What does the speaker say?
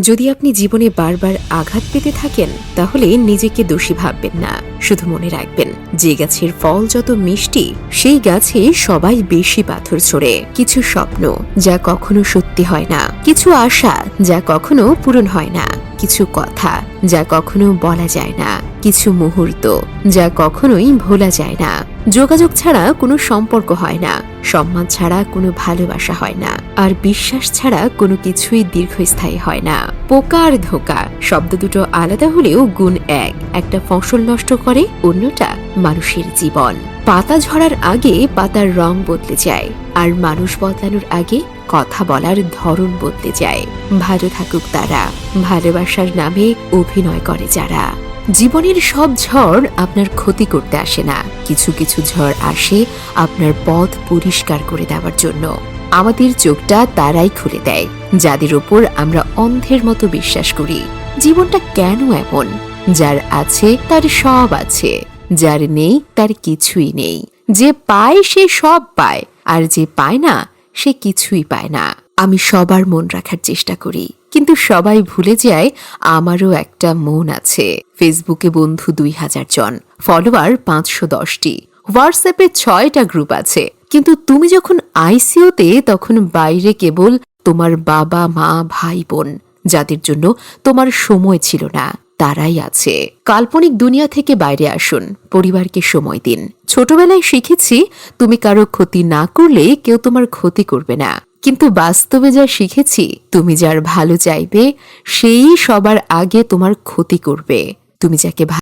যদি আপনি জীবনে বারবার আঘাত পেতে থাকেন, তাহলে নিজেকে দোষী ভাববেন না। শুধু মনে রাখবেন, যে গাছের ফল যত মিষ্টি, সেই গাছে সবাই বেশি পাথর ছোড়ে। কিছু স্বপ্ন যা কখনো সত্যি হয় না। কিছু আশা যা কখনো পূরণ হয় না। কিছু কথা যা কখনো বলা যায় না। কিছু মুহূর্ত, যা কখনোই ভোলা যায় না। যোগাযোগ ছাড়া কোনো সম্পর্ক হয় না, সম্মান ছাড়া কোনো ভালোবাসা হয় না, আর বিশ্বাস ছাড়া কোনো কিছুই দীর্ঘস্থায়ী হয় না। পোকা আর ধোকা, শব্দ দুটো আলাদা হলেও গুণ এক, একটা ফসল নষ্ট করে, অন্যটা মানুষের জীবন। পাতা ঝরার আগে পাতার রং বদলে যায়, আর মানুষ বদলানোর আগে কথা বলার ধরন বদলে যায়। ভালো থাকুক তারা, ভালোবাসার নামে অভিনয় করে যারা। জীবনের সব ঝড় আপনার ক্ষতি করতে আসে না। কিছু কিছু ঝড় আসে আপনার পথ পরিষ্কার করে দেওয়ার জন্য। আমাদের চোখটা তারাই খুলে দেয়। যাদের ওপর আমরা অন্ধের মতো বিশ্বাস করি। জীবনটা কেন এমন? যার আছে, তার সব আছে। যার নেই, তার কিছুই নেই। যে পায়, সে সব পায়। আর যে পায় না, সে কিছুই পায় না। আমি সবার মন রাখার চেষ্টা করি। কিন্তু সবাই ভুলে যায় আমারও একটা মন আছে। ফেসবুকে বন্ধু দুই হাজার জন, ফলোয়ার পাঁচশো দশটি। হোয়াটসঅ্যাপে ছয়টা গ্রুপ আছে। কিন্তু তুমি যখন আইসিইউতে তখন বাইরে কেবল তোমার বাবা, মা, ভাই, বোন, যাদের জন্য তোমার সময় ছিল না, তারাই আছে। কাল্পনিক দুনিয়া থেকে বাইরে আসুন, পরিবারকে সময় দিন। ছোটবেলায় শিখেছি, তুমি কারও ক্ষতি না করলে কেউ তোমার ক্ষতি করবে না। কিন্তু বাস্তবে যা শিখেছি, তুমি যার ভালো চাইবে, সেই সবার আগে তোমার ক্ষতি করবে। তুমি যাকে